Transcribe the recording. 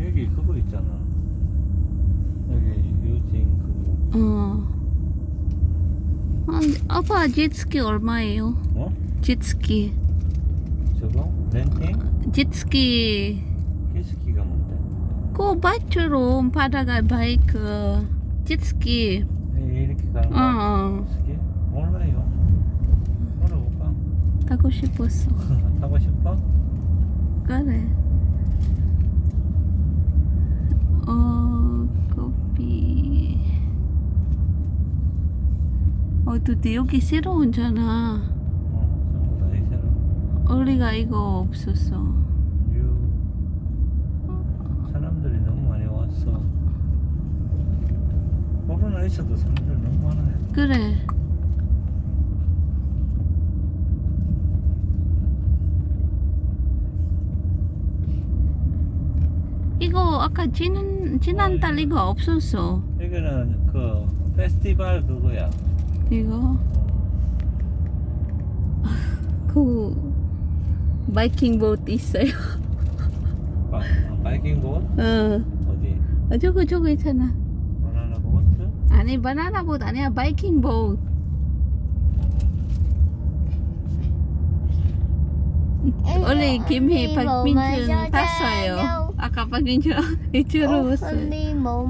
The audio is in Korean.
여기 그거 있잖아. 여기 유진 그거. 어. 아, 아빠 jetski 얼마예요? 어? jetski. 저거? 렌팅? jetski. 키스키가 뭔데? 그 바이크로 바다가 바이크. jetski. 네, 이렇게 가는 어, 거? 어. 키스키? 몰라요. 물어볼까? 타고 싶었어. 타고 싶어? 그래. 어, 커피. 어, 근데 여기 새로 온잖아. 어. 우리가 이거 없었어. 유. 사람들이 너무 많이 왔어. 코로나 있어도 사람들 너무 많아요. 그래. 이거 아까 지난 지난 달 이거 없었어. 여기는 그 페스티벌 그거야. 이거 어, 그 바이킹 보트 있어요. 바, 바이킹 봇? 어. 어디? 어, 저거 저거 있잖아. 바나나 보트? 아니 바나나 보트 아니야 바이킹 보트. 원래 김희 박민준 봤어요. 아까 박민준 들어왔어요. đi mụ